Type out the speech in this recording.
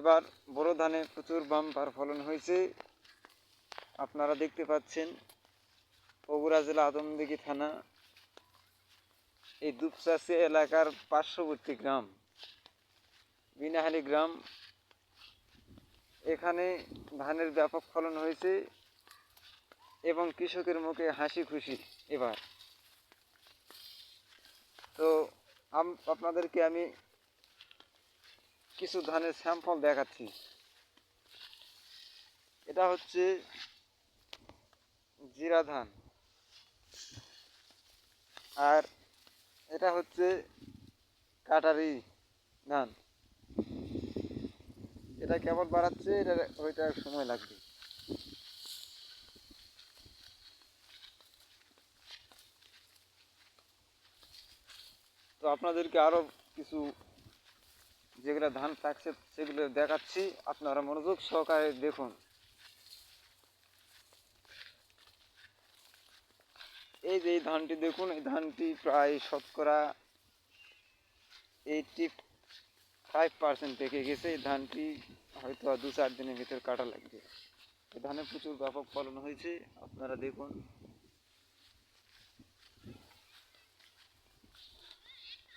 এবার বড় ধানে প্রচুর বাম্পার ফলন হয়েছে। আপনারা দেখতে পাচ্ছেন, বগুড়া জেলা আদমদিঘি থানা, এই দুপচাষি এলাকার পার্শ্ববর্তী গ্রাম, বিনাহালি গ্রাম। এখানে ধানের ব্যাপক ফলন হয়েছে এবং কৃষকের মুখে হাসি খুশি এবার। তো আপনাদেরকে আমি কিছু ধানের স্যাম্পল দেখাচ্ছি। এটা হচ্ছে জিরা ধান। আর এটা হচ্ছে কাটারি ধান। এটা কেবল বাড়াচ্ছে, এটা ওইটা সময় লাগবে। তো আপনাদেরকে আরও কিছু যেগুলো ধান থাকছে সেগুলো দেখাচ্ছি। আপনারা মনোযোগ সহকারে দেখুন। এই যে এই ধানটি দেখুন, এই ধানটি প্রায় শতকরা এইটটি ফাইভ পার্সেন্ট পেকে গেছে। এই ধানটি হয়তো দু চার দিনের ভিতর কাটা লাগবে। এই ধানে প্রচুর ব্যাপক ফলন হয়েছে। আপনারা দেখুন।